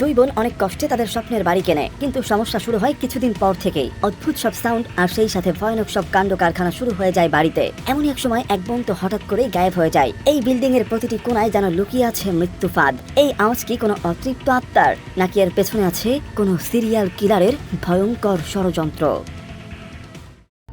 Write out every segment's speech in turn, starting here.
দুই বোন অনেক কষ্টে তাদের স্বপ্নের বাড়ি কেনে। কিন্তু সমস্যা শুরু হয় কিছুদিন পর থেকেই। অদ্ভুত সব সাউন্ড আর সেই সাথে ভয়ানক সব কাণ্ড কারখানা শুরু হয়ে যায় বাড়িতে। এমন এক সময় এক বোন তো হঠাৎ করেই গায়েব হয়ে যায়। এই বিল্ডিং এর প্রতিটি কোনায় যেন লুকিয়ে আছে মৃত্যু ফাঁদ। এই আওয়াজ কি কোনো অতৃপ্ত আত্মার? নাকি এর পেছনে আছে কোনো সিরিয়াল কিলারের ভয়ঙ্কর ষড়যন্ত্র?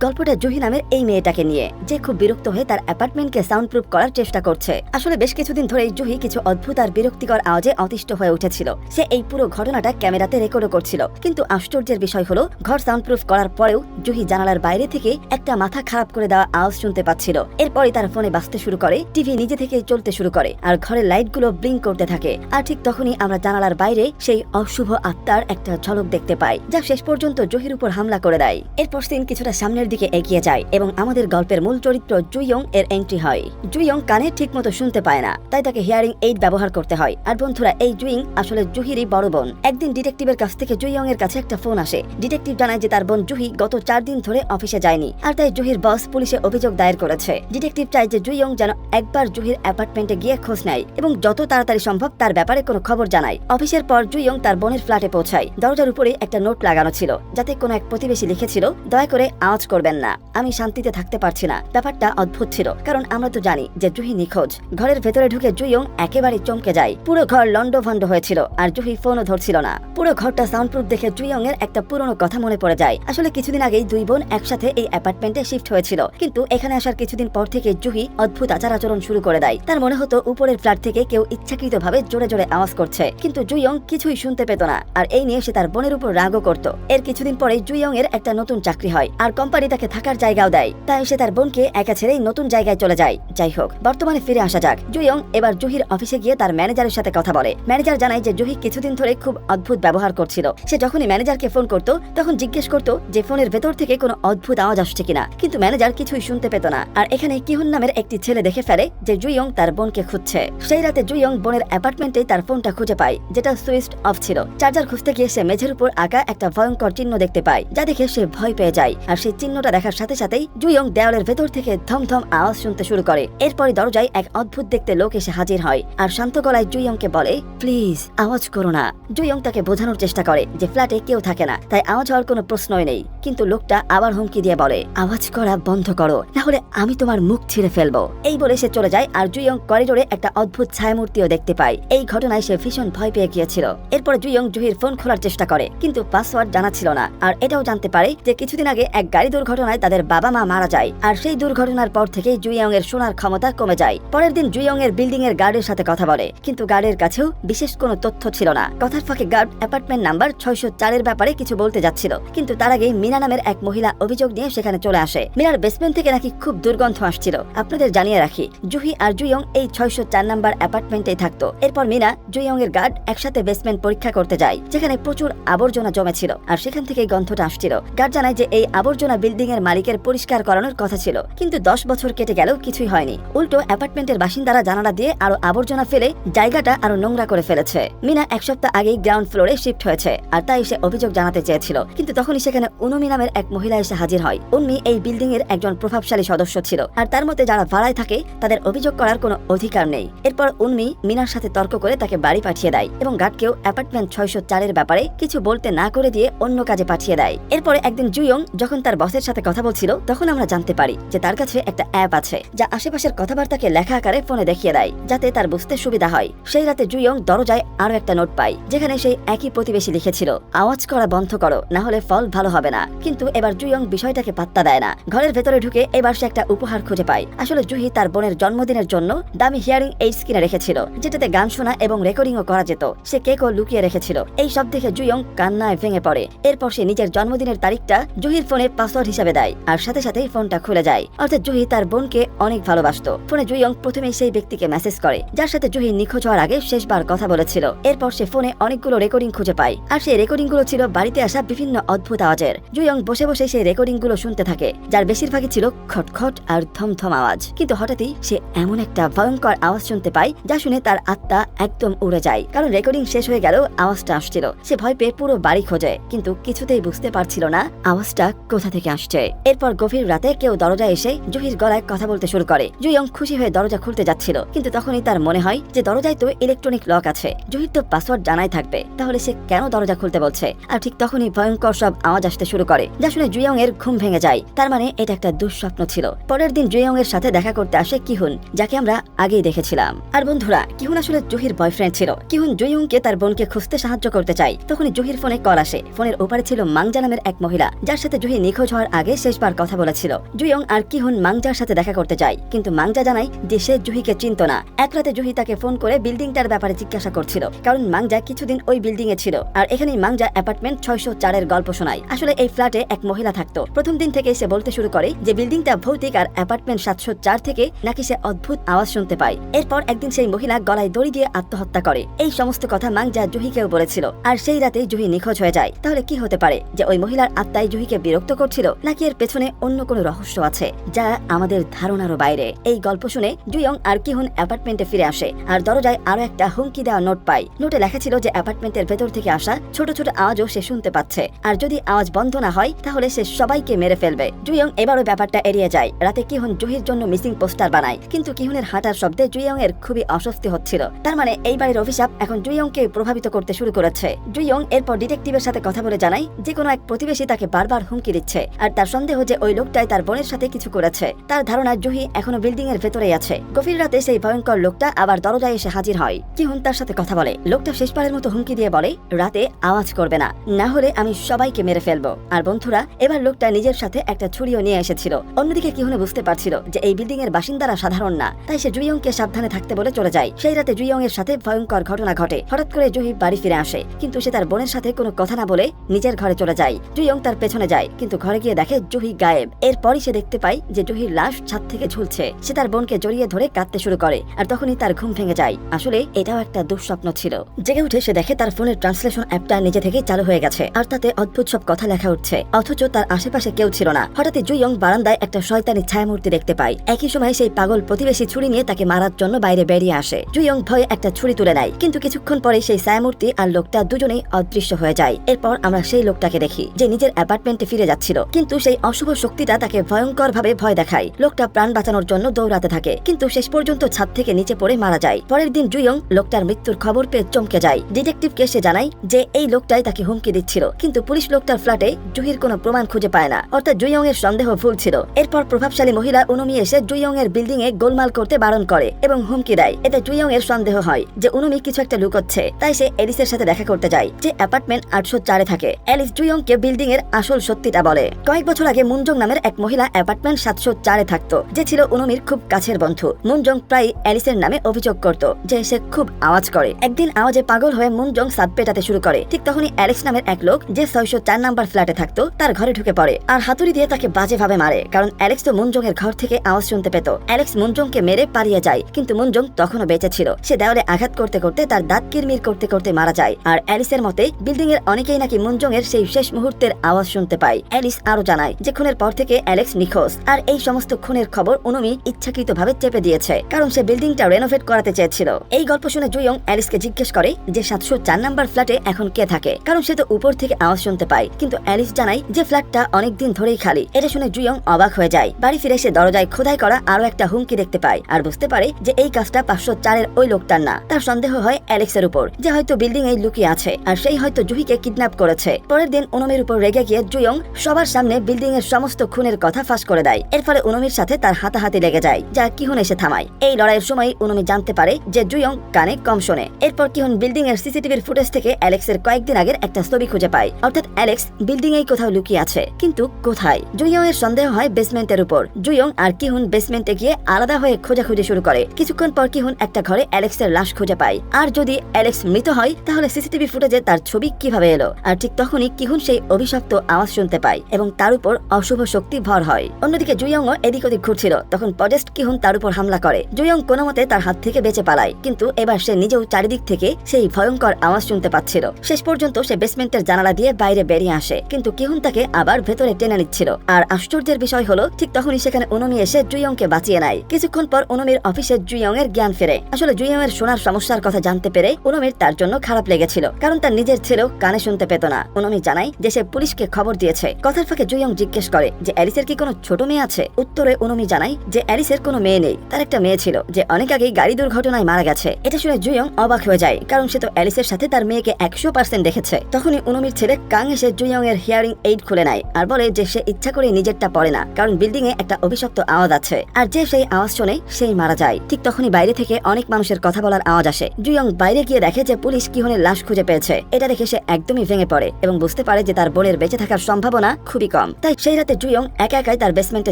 গল্পটা জুহি নামের এই মেয়েটাকে নিয়ে, যে খুব বিরক্ত হয়ে তার অ্যাপার্টমেন্টকে সাউন্ড প্রুফ করার চেষ্টা করছে। আসলে বেশ কিছুদিন ধরেই জুহি কিছু অদ্ভুত আর বিরক্তিকর আওয়াজে অতিষ্ঠ হয়ে উঠেছিল। সে এই পুরো ঘটনাটা ক্যামেরাতে রেকর্ডও করছিল। কিন্তু আশ্চর্যের বিষয় হলো, ঘর সাউন্ড প্রুফ করার পরেও জুহি জানালার বাইরে থেকে একটা মাথা খারাপ করে দেওয়া আওয়াজ শুনতে পাচ্ছিল। এরপরে তার ফোনে বাঁচতে শুরু করে, টিভি নিজে থেকেই চলতে শুরু করে, আর ঘরের লাইটগুলো ব্লিঙ্ক করতে থাকে। আর ঠিক তখনই আমরা জানালার বাইরে সেই অশুভ আত্মার একটা ঝলক দেখতে পাই, যা শেষ পর্যন্ত জহির উপর হামলা করে দেয়। এরপর সিন কিছুটা সামনের দিকে এগিয়ে যায় এবং আমাদের গল্পের মূল চরিত্র জুইয়ং এর এন্ট্রি হয়। জুইয়ং কানে ঠিক মতো শুনতে পায় না, তাই তাকে হিয়ারিং এইড ব্যবহার করতে হয়। আর বন্ধুরা, এই জুইং আসলে জুহিরই বড় বোন। একদিন ডিটেকটিভের কাছ থেকে জুইয়ং এর কাছে একটা ফোন আসে। ডিটেকটিভ জানায় যে তার বোন জুহি গত চার দিন ধরে অফিসে যায়নি, আর তাই জুহির বস পুলিশে অভিযোগ দায়ের করেছে। ডিটেকটিভ চায় যে জুইয়ং যেন একবার জুহির অ্যাপার্টমেন্টে গিয়ে খোঁজ নেয় এবং যত তাড়াতাড়ি সম্ভব তার ব্যাপারে কোনো খবর জানায়। অফিসের পর জুইয়ং তার বোনের ফ্ল্যাটে পৌঁছায়। দরজার উপরে একটা নোট লাগানো ছিল, যাতে কোনো এক প্রতিবেশী লিখেছিল, দয়া করে আওয়াজ করবেন না। আমি শান্তিতে থাকতে পারছি না। ব্যাপারটা অদ্ভুত ছিল, কারণ আমরা তো জানি যে জুহি নিখোঁজ। ঘরের ভেতরে ঢুকে জুইয়ং একেবারে চমকে যায়। পুরো ঘর লন্ডভন্ড হয়েছিল, আর জুহি ফোনও ধরছিল না। পুরো ঘরটা সাউন্ড প্রুফ দেখে জুইয়ং এর একটা পুরনো কথা মনে পড়ে যায়। আসলে কিছুদিন আগেই দুই বোন একসাথে এই অ্যাপার্টমেন্টে শিফট হয়েছিল। কিন্তু এখানে আসার কিছুদিন পর থেকে জুহি অদ্ভুত আচার আচরণ শুরু করে দেয়। তার মনে হতো উপরের ফ্ল্যাট থেকে কেউ ইচ্ছাকৃতভাবে জোরে জোরে আওয়াজ করছে। কিন্তু জুইয়ং কিছুই শুনতে পেত না, আর এই নিয়ে সে তার বোনের উপর রাগও করত। এর কিছুদিন পরে জুইয়ং এর একটা নতুন চাকরি হয়, আর কোম্পানি তাকে থাকার জায়গাও দেয়। তাই সে তার বোনকে একা ছেড়েই নতুন জায়গায় চলে যায়। যাই হোক, বর্তমানে ফিরে আসা যাক। জুইয়ং এবার জুহির অফিসে গিয়ে তার ম্যানেজারের সাথে কথা বলে। ম্যানেজার জানায় যে জুহি কিছুদিন ধরে খুব অদ্ভুত ব্যবহার করছিল। সে যখনই ম্যানেজারকে ফোন করত, তখন জিজ্ঞেস করত যে ফোনের ভেতর থেকে কোনো অদ্ভুত আওয়াজ আসছে কিনা। কিন্তু ম্যানেজার কিছুই শুনতে পেত না। আর এখানে কিহুন নামের একটি ছেলে দেখে ফেলে যে জুইয়ং তার বোনকে খুঁজছে। সেই রাতে জুইয়ং বোনের অ্যাপার্টমেন্টে তার ফোনটা খুঁজে পায়, যেটা সুইচ অফ ছিল। চার্জার খুঁজতে গিয়ে সে মেঝের উপর আঁকা একটা ভয়ঙ্কর চিহ্ন দেখতে পায়, যা দেখে সে ভয় পেয়ে যায়। আর সেই চিহ্নটা দেখার সাথে সাথেই জুইয়ং দেওয়ালের ভেতর থেকে ধমধম আওয়াজ শুনতে শুরু করে। এরপরে দরজায় এক অদ্ভুত দেখতে লোক এসে হাজির হয় আর শান্ত গলায় জুইয়ংকে বলে, প্লিজ, আওয়াজ করো না। জুইয়ং তাকে বোঝানোর চেষ্টা করে যে ফ্ল্যাটে কেউ থাকে না, তাই আওয়াজ হওয়ার কোনো প্রশ্নই নেই। কিন্তু লোকটা আবার হুমকি দিয়ে বলে, আওয়াজ করা বন্ধ করো না হলে আমি তোমার মুখ ছিঁড়ে ফেলব। এই বলে সে চলে যায় আর জুইয়ং করিডোরে একটা অদ্ভুত ছায়ামূর্তিও দেখতে পায়। এই ঘটনায় সে ভীষণ ভয় পেয়ে গিয়েছিল। এরপরে জুইয়ং জুহির ফোন খোলার চেষ্টা করে, কিন্তু পাসওয়ার্ড জানা ছিল না। আর এটাও জানতে পারে যে কিছুদিন আগে এক গাড়ি দুর্ঘটনায় তাদের বাবা মা মারা যায়। আর সেই দুর্ঘটনার পর থেকেই জুইয়ং এর শোনার ক্ষমতা কমে যায়। পরের দিন জুইয়ং এর বিল্ডিং এর গার্ডের সাথে কথা বলে। কিন্তু গার্ডের কাছেও বিশেষ কোনো তথ্য ছিল না। কথার ফাঁকে গার্ড অ্যাপার্টমেন্ট নাম্বার ছয়শো চারের ব্যাপারে কিছু বলতে যাচ্ছিল। কিন্তু তার আগে মিনা নামের এক মহিলা অভিযোগ নিয়ে সেখানে চলে আসে। মিনার বেসমেন্ট থেকে নাকি খুব দুর্গন্ধ আসছিল। আপনাদের জানিয়ে রাখি, জুহি আর জুইয়ং এই ছয়শো চার নাম্বার অ্যাপার্টমেন্টেই থাকতো। এরপর মিনা জুইয়ং এর গার্ড একসাথে বেসমেন্ট পরীক্ষা করতে যায়, যেখানে প্রচুর আবর্জনা জমেছিল। আর সেখান থেকে গন্ধটা আসছিল। গার্ড জানায় যে এই আবর্জনা বিল্ডিং এর মালিকের পরিষ্কার করানোর কথা ছিল, কিন্তু দশ বছর কেটে গেলেও কিছুই হয়নি। উল্টো অ্যাপার্টমেন্টের বাসিন্দারা জানালা দিয়ে আরও আবর্জনা ফেলে জায়গাটা আরও নোংরা করে ফেলেছে। মিনা এক সপ্তাহ আগেই গ্রাউন্ড ফ্লোরে শিফট হয়েছে, আর তাই সে অভিযোগ জানাতে চেয়েছিল, কিন্তু তখনই সেখানে উনুমি নামের এক মহিলা এসে হাজির হয়। উন্মি এই বিল্ডিং এর একজন প্রভাবশালী সদস্য ছিল, আর তার মতে যারা ভাড়ায় থাকে, তাদের অভিযোগ করার কোনো অধিকার নেই। এরপর উন্মি মিনার সাথে তর্ক করে তাকে বাড়ি পাঠিয়ে দেয় এবং গার্ডকেও অ্যাপার্টমেন্ট ছয়শো চারের ব্যাপারে কিছু বলতে না করে দিয়ে অন্য কাজে পাঠিয়ে দেয়। এরপরে একদিন জুয়ং, যখন তার বসের সাথে কথা বলছিল, তখন আমরা জানতে পারি যে তার কাছে একটা অ্যাপ আছে, যা আশেপাশের কথাবার্তাকে লেখা আকারে ফোনে দেখিয়ে দেয়, যাতে তার বুঝতে সুবিধা হয়। সেই রাতে জুয়ং দরজায় আরও একটা নোট পায়, যেখানে সেই একই প্রতিবেশী লিখেছিল, আওয়াজ করা বন্ধ করো, না হলে ফল ভালো হবে না। কিন্তু এবার জুয়ং বিষয়টাকে পাত্তা দেয় না। ঘরের ভেতরে ঢুকে এবার সে একটা উপহার খুঁজে পায়। আসলে জুহি তার বোনের জন্মদিনের জন্য দামি হিয়ারিং এইডস কিনে রেখেছিল, যেটাতে গান শোনা এবং রেকর্ডিংও করা যেত। সে কেকও লুকিয়ে রেখেছিল। এই সব দেখে জুয়ং কান্নায় ভেঙে পড়ে। এরপর সে নিজের জন্মদিনের তারিখটা জুহির ফোনে পাসওয়ার্ড হিসাবে দেয়। আর সাথে সাথেই ফোনটা খুলে যায়। অর্থাৎ জুহি তার বোনকে অনেক ভালোবাসতো। ফোনে জুইয়ং প্রথমেই সেই ব্যক্তিকে মেসেজ করে, যার সাথে জুহি নিখোঁজ হওয়ার আগে শেষবার কথা বলেছিল। এরপর সে ফোনে অনেকগুলো রেকর্ডিং খুঁজে পায়। আর সেই রেকর্ডিংগুলো ছিল বাড়িতে আসা বিভিন্ন অদ্ভুত আওয়াজের। জুইয়ং বসে বসে সেই রেকর্ডিংগুলো শুনতে থাকে, যার বেশিরভাগই ছিল খটখট আর থমথম আওয়াজ। কিন্তু হঠাৎই সে এমন একটা ভয়ঙ্কর আওয়াজ শুনতে পায়, যা শুনে তার আত্মা একদম উড়ে যায়। কারণ রেকর্ডিং শেষ হয়ে গেলেও আওয়াজটা আসছিল। সে ভয় পেয়ে পুরো বাড়ি খোঁজে, কিন্তু কিছুতেই বুঝতে পারছিল না আওয়াজটা কোথা থেকে আসছে। এরপর গভীর রাতে কেউ দরজা এসে জুহির গলায় কথা বলতে শুরু করে। জুইয়ং খুশি হয়ে দরজা খুলতে যাচ্ছিল, কিন্তু তখনই তার মনে হয় যে দরজায় তো ইলেকট্রনিক লক আছে। জুহির তো পাসওয়ার্ড জানাই থাকবে, তাহলে সে কেন দরজা খুলতে বলছে? আর ঠিক তখনই ভয়ঙ্কর সব আওয়াজ আসতে শুরু করে, যা শুনে জুইয়ং এর ঘুম ভেঙে যায়। তার মানে এটা একটা দুঃস্বপ্ন ছিল। পরের দিন জুইয়ং এর সাথে দেখা করতে আসে কিহুন, যাকে আমরা আগেই দেখেছিলাম। আর বন্ধুরা, কিহুন আসলে জুহির বয়ফ্রেন্ড ছিল। কিহুন জুইয়ংকে তার বোনকে খুঁজতে সাহায্য করতে চায়। তখনই জুহির ফোনে কল আসে। ফোনের ওপারে ছিল মাংজা নামের এক মহিলা, যার সাথে জুহি নিখোঁজ হওয়ার আগে শেষবার কথা বলেছিল। জুইয়ং আর কিহুন মাংজার সাথে দেখা করতে যায়। কিন্তু মাংজা জানায় যে সে জুহিকে চিনত না। এক রাতে জুহি তাকে ফোন করে বিল্ডিংটার ব্যাপারে জিজ্ঞাসা করছিল। কারণ মাংজা কিছুদিন ওই বিল্ডিং এ ছিল। আর এখানে মাংজা অ্যাপার্টমেন্ট ছয়শো চারের গল্প শোনায়। আসলে এই ফ্ল্যাটে এক মহিলা থাকতো। প্রথম দিন থেকে সে বলতে শুরু করে যে বিল্ডিংটা ভৌতিক আর অ্যাপার্টমেন্ট সাতশো চার থেকে নাকি সে অদ্ভুত আওয়াজ শুনতে পায়। এরপর একদিন সেই মহিলা গলায় দড়ি দিয়ে আত্মহত্যা করে। এই সমস্ত কথা মাংজা জুহিকেও বলেছিল। আর সেই রাতেই জুহি নিখোঁজ হয়ে যায়। তাহলে কি হতে পারে যে ওই মহিলার আত্মায় জুহিকে বিরক্ত করছিল? নাকি এর পেছনে অন্য কোনো রহস্য আছে, যা আমাদের ধারণারও বাইরে? এই গল্প শুনে জুয়ং আর কিহুন অ্যাপার্টমেন্টে ফিরে আসে, আর দরজায় আরও একটা হুমকি দেওয়া নোট পায়। নোটে লেখা ছিল যে অ্যাপার্টমেন্টের ভেতর থেকে আসা ছোট ছোট আওয়াজও সে শুনতে পাচ্ছে। আর যদি আওয়াজ বন্ধ না হয়, তাহলে সে সবাইকে মেরে ফেলবে। জুয়ং এবারও ব্যাপারটা এড়িয়ে যায়। রাতে কিহুন জুহির জন্য মিসিং পোস্টার বানায়, কিন্তু কিহুনের হাঁটার শব্দে জুয়ং এর খুবই অস্বস্তি হচ্ছিল। তার মানে এই বাড়ির অভিশাপ এখন জুয়ংকে প্রভাবিত করতে শুরু করেছে। জুয়ং এরপর ডিটেকটিভের সাথে কথা বলে জানায়, যে কোনো এক প্রতিবেশী তাকে বারবার হুমকি দিচ্ছে। আর তার সন্দেহ যে ওই লোকটাই তার বোনের সাথে কিছু করেছে। তার ধারণা জুহি এখনও বিল্ডিং এর ভেতরেই আছে। গভীর রাতে সেই ভয়ঙ্কর লোকটা আবার দরজায় এসে হাজির হয়। কিহুন তার সাথে কথা বলে। লোকটা শেষবারের মতো হুমকি দিয়ে বলে, রাতে আওয়াজ করবে না। না হলে আমি সবাইকে মেরে ফেলব। আর বন্ধুরা, এবার লোকটা নিজের সাথে একটা ছুরিও নিয়ে এসেছিল। অন্যদিকে কিহুনে বুঝতে পারছিল যে এই বিল্ডিং এর বাসিন্দারা সাধারণ না, তাই সে জুইয়ংকে সাবধানে থাকতে বলে চলে যায়। সেই রাতে জুইয়ং এর সাথে ভয়ঙ্কর ঘটনা ঘটে। হঠাৎ করে জুহি বাড়ি ফিরে আসে। কিন্তু সে তার বোনের সাথে কোনো কথা না বলে নিজের ঘরে চলে যায়। জুইয়ং তার পেছনে যায়, কিন্তু ঘরে গিয়ে দেখে জুহি গায়েব। এরপরই সে দেখতে পায় যে জুহির লাশ ছাদ থেকে ঝুলছে। সে তার বোনকে জড়িয়ে ধরে কাঁদতে শুরু করে আর তখনই তার ঘুম ভেঙে যায়। আসলে এটাও একটা দুঃস্বপ্ন ছিল। জেগে উঠে সে দেখে তার ফোনের ট্রান্সলেশন অ্যাপটা নিজে থেকেই চালু হয়ে গেছে আর তাতে অদ্ভুত সব কথা লেখা উঠছে। অথচ তার আশেপাশে কেউ ছিল না। হঠাৎই জুইয়ং বারান্দায় একটা শয়তানি ছায়ামূর্তি দেখতে পায়। একই সময় সেই পাগল প্রতিবেশী ছুরি নিয়ে তাকে মারার জন্য বাইরে বেরিয়ে আসে। জুইয়ং ভয়ে একটা ছুরি তুলে নেয়। কিন্তু কিছুক্ষণ পরে সেই ছায়ামূর্তি আর লোকটা দুজনেই অদৃশ্য হয়ে যায়। এরপর আমরা সেই লোকটাকে দেখি, যে নিজের অ্যাপার্টমেন্টে ফিরে যাচ্ছিল। কিন্তু সেই অশুভ শক্তিটা তাকে ভয়ঙ্কর ভাবে ভয় দেখায়। লোকটা প্রাণ বাঁচানোর জন্য দৌড়াতে থাকে, কিন্তু শেষ পর্যন্ত ছাদ থেকে নিচে পড়ে মারা যায়। পরের দিন জুইয়ং লোকটার মৃত্যুর খবর পেয়ে চমকে যায়। ডিটেকটিভকে সে জানায় যে এই লোকটাই তাকে হুমকি দিচ্ছিল, কিন্তু পুলিশ লোকটার ফ্ল্যাটে জুহির কোনো প্রমাণ খুঁজে পায় না। অর্থাৎ জুইয়ং এর সন্দেহ ভুল ছিল। এরপর প্রভাবশালী মহিলা উনুমি এসে জুইয়ং এর বিল্ডিং এ গোলমাল করতে বারণ করে এবং হুমকি দেয়। এতে জুইয়ং এর সন্দেহ হয় যে উনুমি কিছু একটা লুকোচ্ছে, তাই সে এলিসের সাথে দেখা করতে যায়, যে অ্যাপার্টমেন্ট আটশো চারে থাকে। এলিস জুইয়ং কে বিল্ডিং এর আসল সত্যিটা বলে। কয়েক বছর আগে মুনজং নামের এক মহিলা অ্যাপার্টমেন্ট সাতশো চারে থাকতো, যে ছিল উনুমির খুব কাছের বন্ধু। মুনজং প্রায় অ্যালিসের নামে অভিযোগ করত যে সে খুব আওয়াজ করে। একদিন আওয়াজে পাগল হয়ে মুনজং সাদ পেটাতে শুরু করে। ঠিক তখনই অ্যালেক্স নামের এক লোক, যে ছয়শো চার নাম্বার ফ্ল্যাটে থাকতো, তার ঘরে ঢুকে পড়ে আর হাতুড়ি দিয়ে তাকে বাজেভাবে মারে, কারণ অ্যালেক্স তো মুনজং এর ঘর থেকে আওয়াজ শুনতে পেত। অ্যালেক্স মুনজংকে মেরে পালিয়ে যায়, কিন্তু মুনজং তখনও বেঁচে ছিল। সে দেওয়ালে আঘাত করতে করতে তার দাঁত কিরমির করতে করতে মারা যায়। আর অ্যালিসের মতে বিল্ডিং এর অনেকেই নাকি মুনজং এর সেই শেষ মুহূর্তের আওয়াজ শুনতে পায়। অ্যালিস আরও জানায় যে খুনের পর থেকে অ্যালেক্স নিখোঁজ। আর এই সমস্ত খুনের খবর অনুমি ইচ্ছাকৃতভাবে চেপে দিয়েছে, কারণ সে বিল্ডিংটা রেনোভেট করাতে চেয়েছিল। এই গল্প শুনে জুয়ং অ্যালিসকে জিজ্ঞেস করে যে সাতশো চার নাম্বার ফ্ল্যাটে এখন কে থাকে? কারণ সে তো উপর থেকে আওয়াজ শুনতে পায়। কিন্তু অ্যালিস জানায় যে ফ্ল্যাটটা অনেকদিন ধরেই খালি। এটা শুনে জুয়ং অবাক হয়ে যায়। বাড়ি ফিরে সে দরজায় খোদাই করা আরও একটা হুমকি দেখতে পায়। আর বুঝতে পারে যে এই কাজটা পাঁচশো চারের ওই লোকটার না। তার সন্দেহ হয় অ্যালেক্সের উপর, যে হয়তো বিল্ডিং এই লুকিয়ে আছে। আর সেই হয়তো জুহিকে কিডন্যাপ করেছে। পরের দিন উনমির উপর রেগে গিয়ে জুয়ং সবার সামনে বিল্ডিং এর সমস্ত খুনের কথা ফাঁস করে দেয়। এর ফলে উনমির সাথে তার হাতাহাতি লেগে যায়, যা কিহুন এসে থামায়? এই লড়াইয়ের সময় উনমি জানতে পারে যে জুয়ং কানে কম শোনে। এরপর কিহুন বিল্ডিং এর সিসিটিভির ফুটেজ থেকে অ্যালেক্সের কয়েকদিন আগের একটা ছবি খুঁজে পায়। অর্থাৎ অ্যালেক্স বিল্ডিং এই কোথাও লুকিয়ে আছে, কিন্তু কোথায়? জুয়ং এর সন্দেহ হয় বেসমেন্টের উপর। জুয়ং আর কিহুন বেসমেন্টে গিয়ে আলাদা হয়ে খোঁজাখুঁজি শুরু করে। কিছুক্ষণ পর কিহুন একটা ঘরে অ্যালেক্সের লাশ খুঁজে পায়। আর যদি অ্যালেক্স মৃত হয়, তাহলে সিসিটিভি ফুটেজে তার ছবি কীভাবে এলো? আর ঠিক তখনই কিহুন সেই অভিশপ্ত আওয়াজ শুনতে পায় এবং তার উপর অশুভ শক্তি ভর হয়। অন্যদিকে জুয়ংও এদিক ওদিক ঘুরছিল। তখন পজেস্ট কিহুন তার উপর হামলা করে। জুয়ং কোনো মতে তার হাত থেকে বেঁচে পালায়, কিন্তু এবার সে নিজেও চারিদিক থেকে সেই ভয়ঙ্কর আওয়াজ শুনতে পাচ্ছিল। শেষ পর্যন্ত সে বেসমেন্টের জানালা দিয়ে বাইরে বেরিয়ে আসে, কিন্তু কিহুন তাকে আবার ভেতরে টেনে নিচ্ছিল। আর আশ্চর্যের বিষয় হলো, ঠিক তখনই সেখানে উনমি এসে জুয়ংকে বাঁচিয়ে নেয়। কিছুক্ষণ পর উনমির অফিসে জুয়ং এর জ্ঞান ফেরে। আসলে জুয়ং এর শোনার সমস্যার কথা জানতে পেরে উনমির তার জন্য খারাপ লেগেছিল, কারণ তার নিজের ছেলেও কানে শুনতে পেত না। উনমি জানায় যে সে পুলিশকে খবর দিয়েছে। কথার ফাঁকে জুইয়ং জিজ্ঞেস করে যে অ্যালিসের কি কোনো ছোট মেয়ে আছে? উত্তরে উনমি জানাই যে অ্যালিসের কোনো মেয়ে নেই। তার একটা মেয়ে ছিল যে অনেক আগেই গাড়ি দুর্ঘটনায় মারা গেছে। এটা শুনে জুইয়ং অবাক হয়ে যায়, কারণ সে তো অ্যালিসের সাথে তার মেয়েকে একশো পার্সেন্ট দেখেছে। তখনই উনমির ছেলে কাং এসে জুইয়ং এর হিয়ারিং এইড খুলে নেয় আর বলে যে সে ইচ্ছা করে নিজেরটা পড়ে না, কারণ বিল্ডিং এ একটা অভিশপ্ত আওয়াজ আছে। আর যে সেই আওয়াজ শুনে সেই মারা যায়। ঠিক তখনই বাইরে থেকে অনেক মানুষের কথা বলার আওয়াজ আসে। জুয়ং বাইরে গিয়ে দেখে যে পুলিশ কিহনের লাশ খুঁজে পেয়েছে। এটা দেখে সে একদমই ভেঙে পড়ে এবং বুঝতে পারে যে তার বোনের বেঁচে থাকার সম্ভাবনা খুবই কম। তাই সেই রাতে জুইয়ং একা একাই তার বেসমেন্টে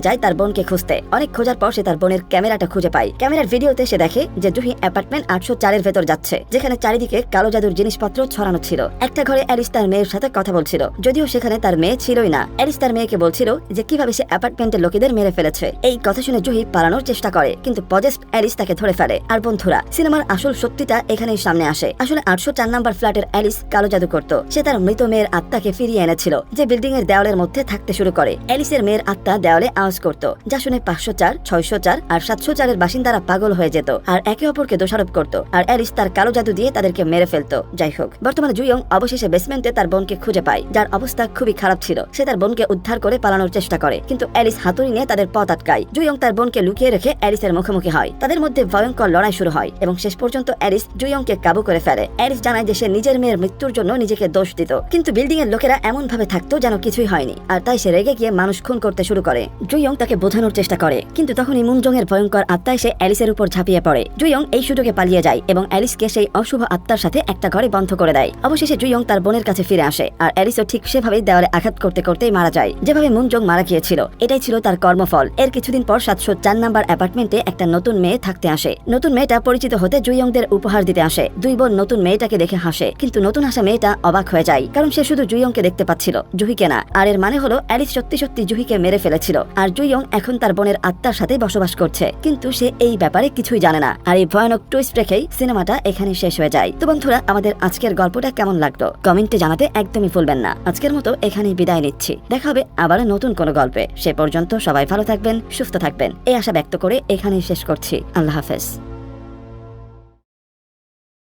যায় তার বোনকে খুঁজতে। অনেক খোঁজার পর সে তার বোনের ক্যামেরাটা খুঁজে পায়। ক্যামেরার ভিডিওতে সে দেখে যে জুহি অ্যাপার্টমেন্ট আটশো চারের ভেতর যাচ্ছে, যেখানে চারিদিকে কালো জাদুর জিনিসপত্র ছড়ানো ছিল। একটা ঘরে অ্যালিস তার মেয়ের সাথে কথা বলছিল, যদিও সেখানে তার মেয়ে ছিলই না। অ্যালিস তার মেয়েকে বলছিল যে কীভাবে সে অ্যাপার্টমেন্টের লোকেদের মেরে ফেলেছে। এই কথা শুনে জুহি পালানোর চেষ্টা করে, কিন্তু পজেস্ট অ্যালিস তাকে ধরে ফেলে। আর বন্ধুরা, সিনেমার আসল সত্যিটা এখানেই সামনে আসে। আসলে আটশো চার নাম্বার ফ্ল্যাটের অ্যালিস কালো জাদু করত। সে তার মৃত মেয়ের আত্মাকে ফিরিয়ে এনেছিল, যে বিল্ডিং এর দেওয়ালের মধ্যে থাকতে শুরু করে। অ্যালিসের মেয়ের আত্মা দেওয়ালে আওয়াজ করত, যা শুনে পাঁচশো চার, ছয়শো চার আর সাতশো চারের বাসিন্দারা পাগল হয়ে যেত আর একে অপরকে দোষারোপ করত আর অ্যালিস তার কালো জাদু দিয়ে তাদেরকে মেরে ফেলতো। যাই হোক, বর্তমানে জুয়ং অবশেষে বেসমেন্টে তার বোনকে খুঁজে পায়, যার অবস্থা খুবই খারাপ ছিল। সে তার বোনকে উদ্ধার করে পালানোর চেষ্টা করে, কিন্তু অ্যালিস হাতুড়ি নিয়ে তাদের পথ আটকায়। জুয়ং তার বোনকে লুকিয়ে রেখে অ্যালিসের মুখোমুখি হয়। তাদের মধ্যে ভয়ঙ্কর লড়াই শুরু হয় এবং শেষ পর্যন্ত অ্যালিস জুয়ংকে কাবু করে ফেলে। অ্যালিস জানায় যে সে নিজের মেয়ের মৃত্যুর জন্য নিজেকে দোষ দিত, কিন্তু বিল্ডিং এর লোকেরা এমন ভাবে থাকতো যেন কিছুই হয়নি। আর তাই সে রেগে গিয়ে মানুষ খুন করতে শুরু করে। জুয়ং তাকে বোঝানোর চেষ্টা করে। কিন্তু তখনই মুনজং এর ভয়ঙ্কর আত্মা এসে অ্যালিসের উপর ঝাঁপিয়ে পড়ে। জুয়ং এই সুযোগে পালিয়ে যায় এবং অ্যালিসকে সেই অশুভ আত্মার সাথে একটা ঘরে বন্ধ করে দেয়। অবশেষে জুয়ং তার বোনের কাছে ফিরে আসে আর অ্যালিসও ঠিক সেভাবেই দেওয়ালে আঘাত করতে করতেই মারা যায়। যেভাবে মুনজং মারা গিয়েছিল, এটাই ছিল তার কর্মফল। এর কিছুদিন পর সাতশো চার নাম্বার অ্যাপার্টমেন্টে একটা নতুন মেয়ে থাকতে আসে। নতুন মেয়েটা পরিচিত হতে জুয়ংদের উপহার দিতে আসে। দুই বোন নতুন মেয়েটাকে দেখে হাসে, কিন্তু নতুন আসা মেয়েটা অবাক হয়ে যায়, কারণ সে শুধু জুয়ংকে দেখতে পাচ্ছিল, জুহিকে না। আর এর মানে হলো অ্যালিস সত্যি সত্যি জুহিকে মেরে ফেলেছিল, আর জুয়ং এখন তার বোনের আত্মার সাথে বসবাস করছে। কিন্তু সে এই ব্যাপারে কিছুই জানে না, আর এই ভয়ানক টুইস্ট রেখেই সিনেমাটা এখানে শেষ হয়ে যায়। তো বন্ধুরা, আমাদের আজকের গল্পটা কেমন লাগতো কমেন্টে জানাতে একদমই ভুলবেন না। আজকের মতো এখানেই বিদায় নিচ্ছি। দেখা হবে আবার নতুন কোনো গল্পে। সে পর্যন্ত সবাই ভালো থাকবেন, সুস্থ থাকবেন। এই আশা ব্যক্ত করে এখানেই শেষ করছি। আল্লাহ হাফেজ।